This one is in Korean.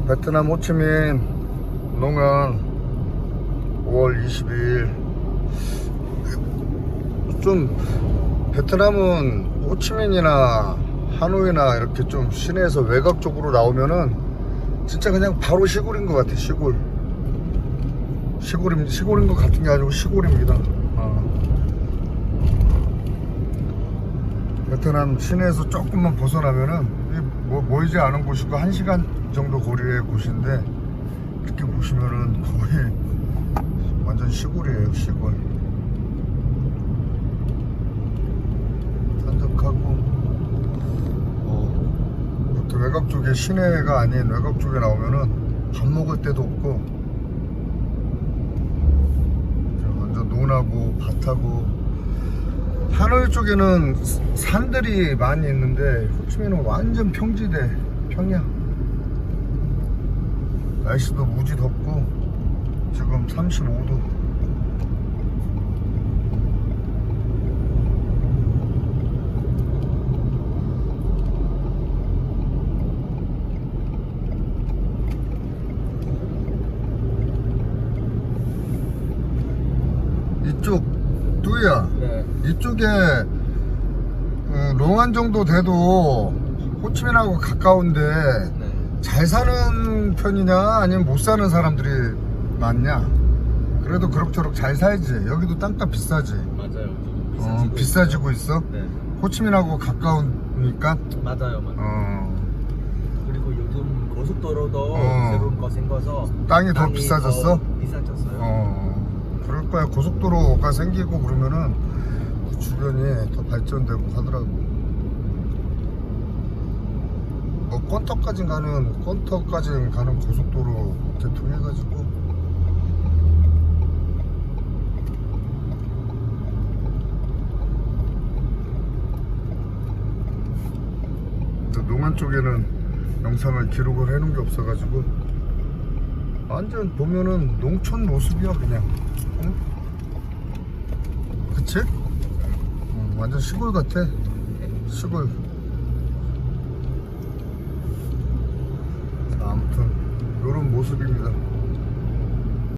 어, 베트남 호치민 농은 5월 22일 좀 베트남은 호치민이나 하노이나 이렇게 좀 시내에서 외곽 쪽으로 나오면은 진짜 그냥 바로 시골인 것 같아 시골 시골임 시골인 것 같은 게 아니고 시골입니다. 어. 베트남 시내에서 조금만 벗어나면은 이 뭐 모이지 않은 곳이고 한 시간 정도 거리의 곳인데 이렇게 보시면은 거의 완전 시골이에요 시골. 산적하고 어, 이렇게 외곽 쪽에 시내가 아닌 외곽 쪽에 나오면은 밥 먹을 데도 없고 완전 논하고 밭하고 하노이 쪽에는 산들이 많이 있는데 호치민은 완전 평지대 평야. 날씨도 무지 덥고 지금 35도. 이쪽 뚜야 네. 이쪽에 어, 롱안 정도 돼도 호치민하고 가까운데 네. 잘 사는 편이냐 아니면 못 사는 사람들이 많냐 그래도 그럭저럭 잘 살지 여기도 땅값 비싸지 맞아요. 어, 비싸지고 있어 있어요. 네. 호치민하고 가까우니까 맞아요, 맞아요. 어, 그리고 요즘 고속도로도 어. 새로운 거 생겨서 땅이 더 비싸졌어? 더 비싸졌어요. 어, 그럴 거야. 고속도로가 생기고 그러면은 그 주변이 더 발전되고 하더라고. 뭐 건터까지 가는 건터까지 가는 고속도로 개통해가지고. 또 농안 쪽에는 영상을 기록을 해놓은 게 없어가지고 완전 보면은 농촌 모습이야 그냥 응? 그치? 응, 완전 시골 같아 시골 자, 아무튼 요런 모습입니다